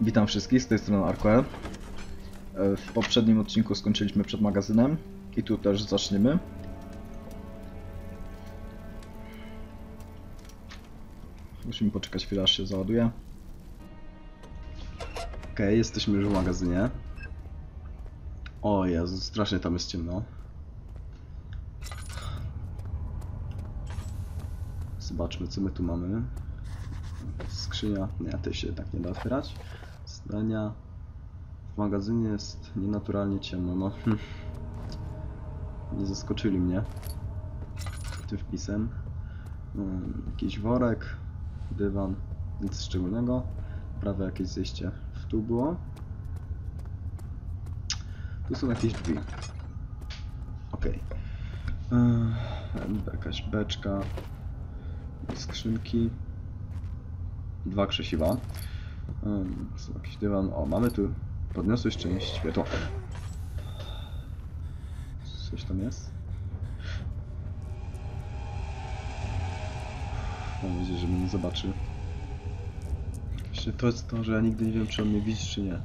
Witam wszystkich, z tej strony Arkoel. E, W poprzednim odcinku skończyliśmy przed magazynem i tu też zaczniemy. Musimy poczekać chwilę, aż się załaduje. Okej, jesteśmy już w magazynie. O Jezu, strasznie tam jest ciemno. Zobaczmy, co my tu mamy. Skrzynia. Nie, tej się jednak nie da otwierać. Zdania. W magazynie jest nienaturalnie ciemno. No, nie zaskoczyli mnie tym wpisem. Mm, Jakiś worek, dywan, nic szczególnego. Prawie jakieś zejście w tu było. Tu są jakieś drzwi. Okej. Okay. Jakaś beczka. Skrzynki. Dwa krzesiwa. Są jakiś dywan. O, mamy tu podniosłeś część światła. Coś tam jest? Mam nadzieję, że mnie nie zobaczy. Właśnie to jest to, że ja nigdy nie wiem, czy on mnie widzi, czy nie.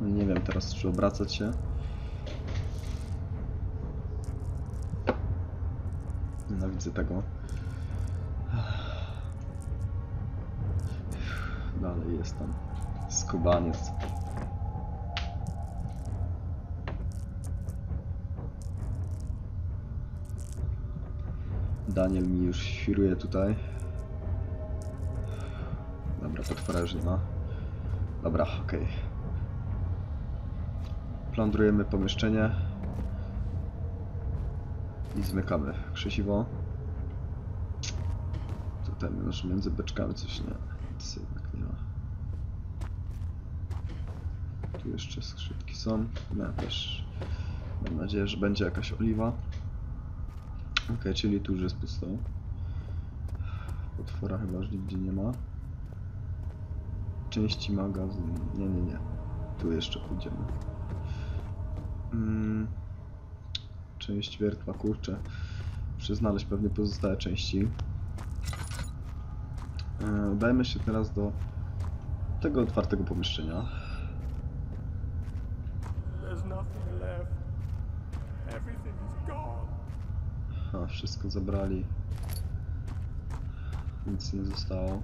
No nie wiem teraz, czy obracać się. Tego. Dalej jest tam skubaniec. Daniel mi już świruje tutaj. Dobra, potwora już nie ma. Dobra, okej. Plądrujemy pomieszczenie. I zmykamy krzesiwo. Tutaj może między beczkami coś nie. Nic jednak nie ma. Tu jeszcze skrzydki są. No też. Mam nadzieję, że będzie jakaś oliwa. Ok, czyli tu już jest pusto. Potwora chyba już nigdzie nie ma. Części magazyn. Nie, nie, nie. Tu jeszcze pójdziemy. Mm. Część wiertła, kurczę. Muszę znaleźć pewnie pozostałe części. E, Udajmy się teraz do tego otwartego pomieszczenia. A, wszystko zabrali. Nic nie zostało.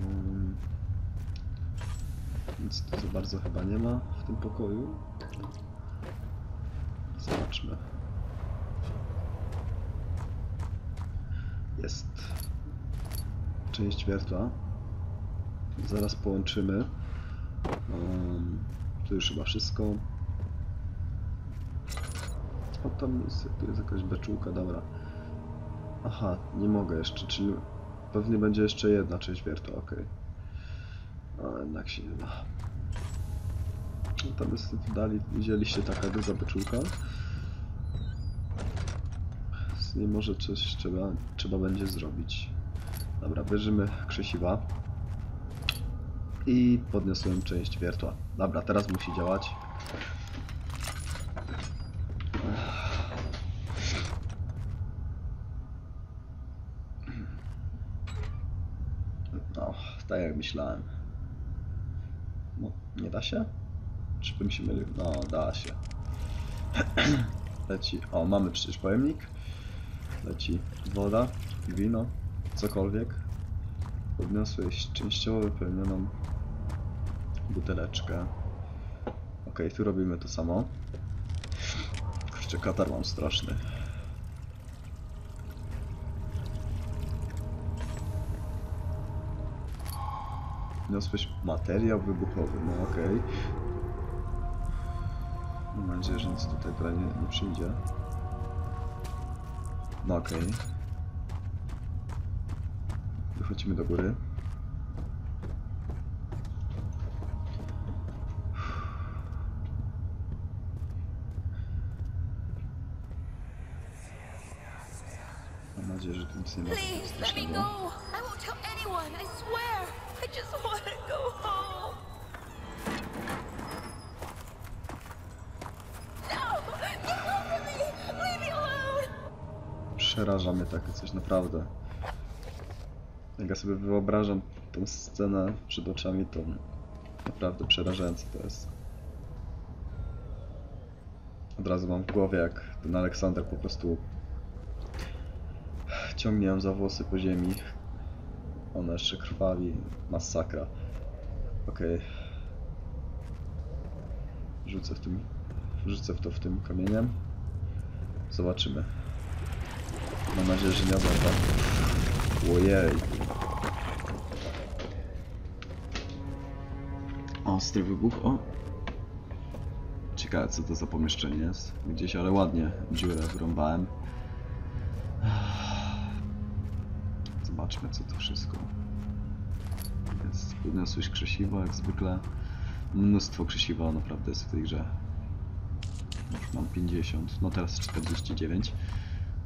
Mm. Nic tu za bardzo chyba nie ma w tym pokoju. Zobaczmy. Jest część wiertła. Zaraz połączymy. Um, tu już chyba wszystko. O, tam jest, tu jest jakaś beczułka, dobra. Aha, nie mogę jeszcze, czyli pewnie będzie jeszcze jedna część wiertła, okej. A jednak się nie da. No, tam jest dalej, widzieliście taka duża beczułka. Z niej może coś trzeba, trzeba będzie zrobić. Dobra, bierzemy krzesiwa. I podniosłem część wiertła. Dobra, teraz musi działać. No, tak jak myślałem. No, nie da się? Czy bym się mylił? No, da się. Leci. O, mamy przecież pojemnik. Leci woda, wino, cokolwiek. Podniosłeś częściowo wypełnioną buteleczkę. Ok, tu robimy to samo. Jeszcze katar mam straszny. Niosłeś materiał wybuchowy, no okej. Mam nadzieję, że nic tutaj prawie nie przyjdzie. No okej. Wychodzimy do góry. Mam nadzieję, że tu nic nie ma Please let me go. I won't tell anyone, I swear. I just want to go home. Przeraża mnie takie coś naprawdę. Jak ja sobie wyobrażam tą scenę przed oczami, to naprawdę przerażające to jest. Od razu mam w głowie, jak ten Aleksander po prostu ciągnie ją za włosy po ziemi. Ona jeszcze krwawi. Masakra. Okej. Rzucę w tym. Rzucę w to w tym kamieniem. Zobaczymy. Mam nadzieję, że nie ogląda. Ojej. Ostry wybuch. O! Ciekawe co to za pomieszczenie jest. Gdzieś, ale ładnie dziurę wrąbałem. Zobaczmy co to wszystko. Jest podniosłeś krzesiwo jak zwykle. Mnóstwo krzesiwa naprawdę jest w tej grze. Już mam 50, no teraz 49.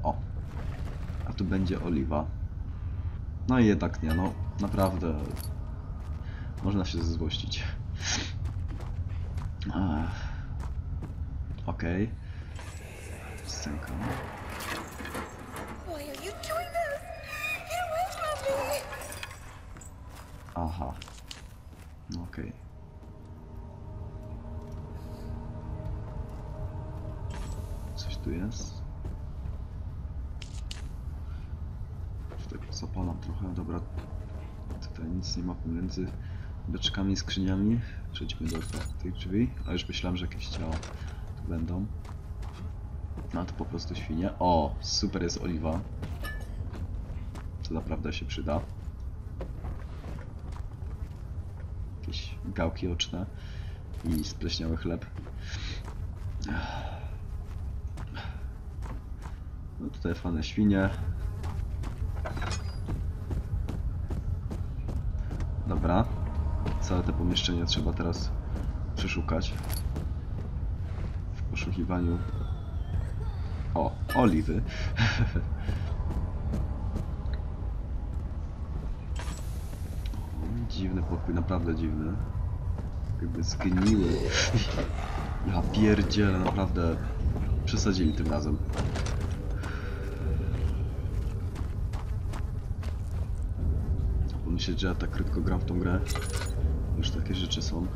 O! Tu będzie oliwa. No i jednak nie, no naprawdę można się zezłościć. Ech. Okej. Scenka. From me! Aha. No Okej. Coś tu jest? Tutaj zapalam trochę, dobra. Tutaj nic nie ma pomiędzy beczkami i skrzyniami. Przejdźmy do tych drzwi. A już myślałem, że jakieś ciała tu będą. No to po prostu świnie. O, super jest oliwa. To naprawdę się przyda. jakieś gałki oczne i spleśniały chleb. No tutaj fane świnie. Dobra. Całe te pomieszczenie trzeba teraz przeszukać. W poszukiwaniu... O, oliwy. Dziwny pokój, naprawdę dziwny. Jakby zgniły. Ja pierdzielę, naprawdę przesadzili tym razem. Pomyśleć, że ja tak krótko gram w tą grę. Już takie rzeczy są.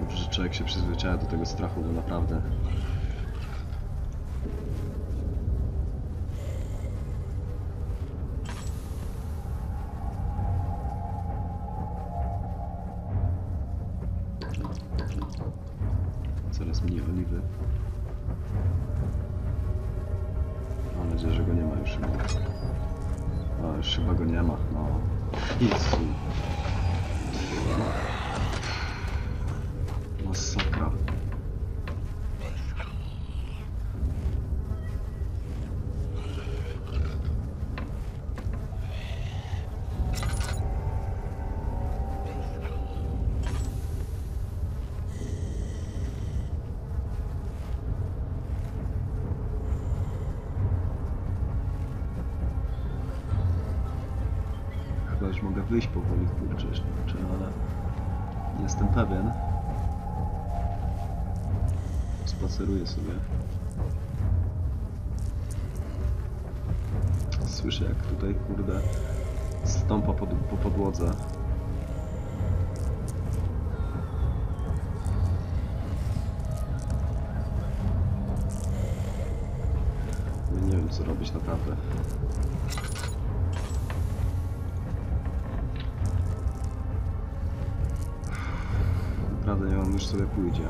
Dobrze, że człowiek się przyzwyczaja do tego strachu, bo naprawdę Coraz mniej oliwy. Mam nadzieję, że go nie ma już. A, już chyba go nie ma, no. Jezu. Już mogę wyjść powoli, kurczę, kurczę, ale nie jestem pewien. Spaceruję sobie. Słyszę jak tutaj, kurde, stąpa pod, po podłodze. Ja Nie wiem co robić naprawdę. Nie wiem, już sobie pójdzie.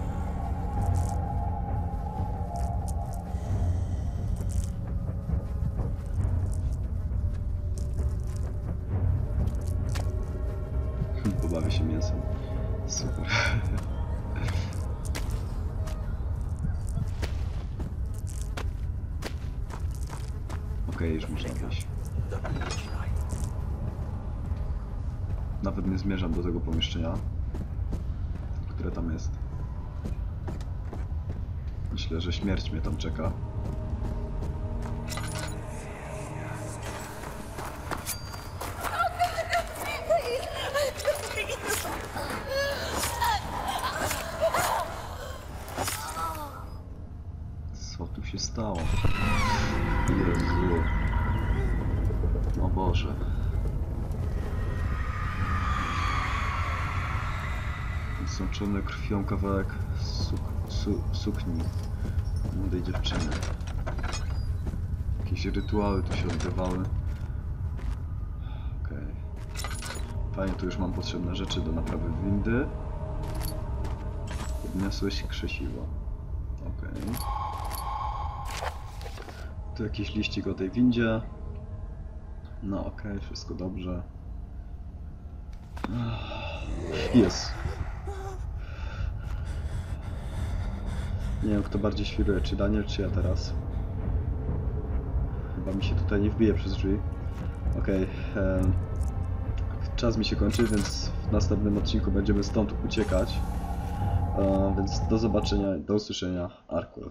Pobawię się mięsem. Super. Okej, już można wyjść. Nawet nie zmierzam do tego pomieszczenia które tam jest. Myślę, że śmierć mnie tam czeka. Co tu się stało? Jezu. O Boże. Zsączony krwią kawałek suk su sukni młodej dziewczyny. Jakieś rytuały tu się odbywały. Okej. Fajnie, tu już mam potrzebne rzeczy do naprawy windy. Podniosłeś krzesiwo. Okej. Tu jakiś liścik o tej windzie. No okej, wszystko dobrze. Jest. Nie wiem kto bardziej świruje, czy Daniel, czy ja teraz. Chyba mi się tutaj nie wbije przez drzwi. Okej. em, czas mi się kończy, więc w następnym odcinku będziemy stąd uciekać. E, więc do zobaczenia, do usłyszenia. Arkwell.